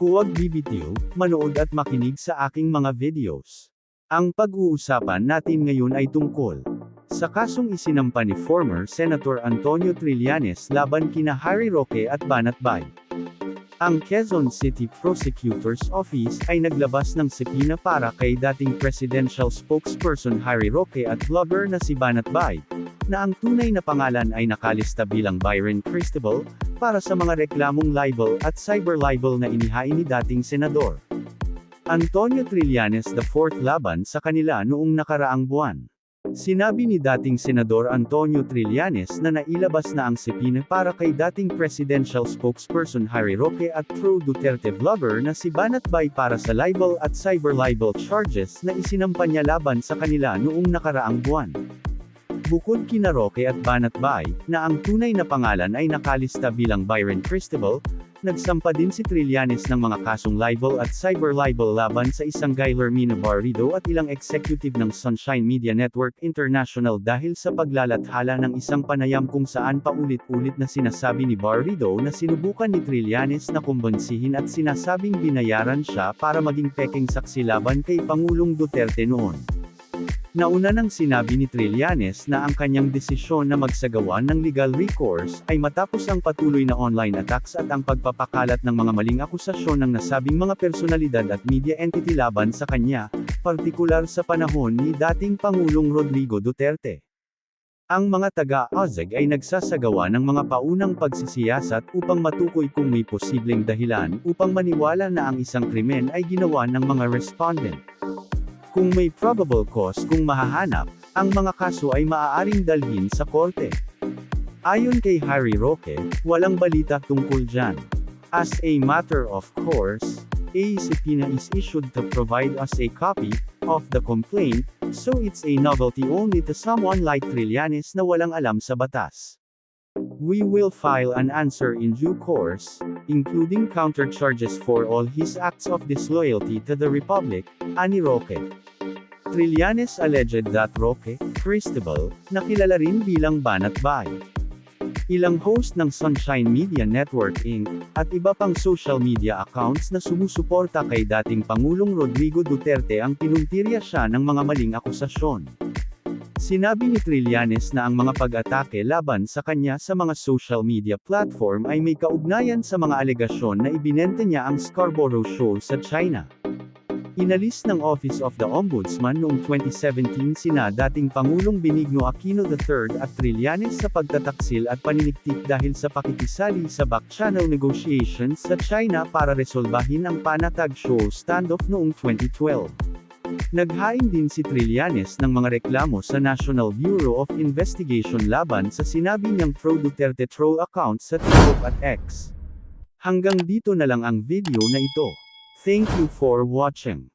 Huwag bibitiw, manood at makinig sa aking mga videos. Ang pag-uusapan natin ngayon ay tungkol sa kasong isinampa ni former Senator Antonio Trillanes laban kina Harry Roque at Banat Bay. Ang Quezon City Prosecutor's Office ay naglabas ng subpoena para kay dating presidential spokesperson Harry Roque at vlogger na si Banat Bay, na ang tunay na pangalan ay nakalista bilang Byron Cristobal, para sa mga reklamong libel at cyber libel na inihain ni dating senador. Antonio Trillanes IV laban sa kanila noong nakaraang buwan. Sinabi ni dating Senador Antonio Trillanes na nailabas na ang subpoena para kay dating presidential spokesperson Harry Roque at pro Duterte vlogger na si Banat Bay para sa libel at cyber libel charges na isinampa niya laban sa kanila noong nakaraang buwan. Bukod kina Roque at Banat Bay, na ang tunay na pangalan ay nakalista bilang Byron Cristobal, nagsampa din si Trillanes ng mga kasong libel at cyber libel laban sa isang Guy Lermina Barrido at ilang executive ng Sunshine Media Network International dahil sa paglalathala ng isang panayam kung saan paulit-ulit na sinasabi ni Barrido na sinubukan ni Trillanes na kumbonsihin at sinasabing binayaran siya para maging peking saksi laban kay Pangulong Duterte noon. Nauna nang sinabi ni Trillanes na ang kanyang desisyon na magsagawa ng legal recourse ay matapos ang patuloy na online attacks at ang pagpapakalat ng mga maling akusasyon ng nasabing mga personalidad at media entity laban sa kanya, partikular sa panahon ni dating Pangulong Rodrigo Duterte. Ang mga taga-OZEG ay nagsasagawa ng mga paunang pagsisiyasat upang matukoy kung may posibleng dahilan upang maniwala na ang isang krimen ay ginawa ng mga respondent. Kung may probable cause kung mahahanap, ang mga kaso ay maaaring dalhin sa korte. Ayon kay Harry Roque, walang balita tungkol dyan. As a matter of course, a subpoena is issued to provide us a copy of the complaint, so it's a novelty only to someone like Trillanes na walang alam sa batas. We will file an answer in due course, including countercharges for all his acts of disloyalty to the Republic, ani Roque. Trillanes alleged that Roque, Cristobal, na kilala rin bilang Banat Bay. Ilang host ng Sunshine Media Network Inc., at iba pang social media accounts na sumusuporta kay dating Pangulong Rodrigo Duterte ang pinuntirya siya ng mga maling akusasyon. Sinabi ni Trillanes na ang mga pag-atake laban sa kanya sa mga social media platform ay may kaugnayan sa mga alegasyon na ibinenta niya ang Scarborough Shoal sa China. Inalis ng Office of the Ombudsman noong 2017 sina dating Pangulong Benigno Aquino III at Trillanes sa pagtataksil at paniniktik dahil sa pakikisali sa back-channel negotiations sa China para resolbahin ang Panatag Shoal standoff noong 2012. Naghain din si Trillanes ng mga reklamo sa National Bureau of Investigation laban sa sinabi niyang pro-Duterte troll account sa TikTok at X. Hanggang dito na lang ang video na ito. Thank you for watching.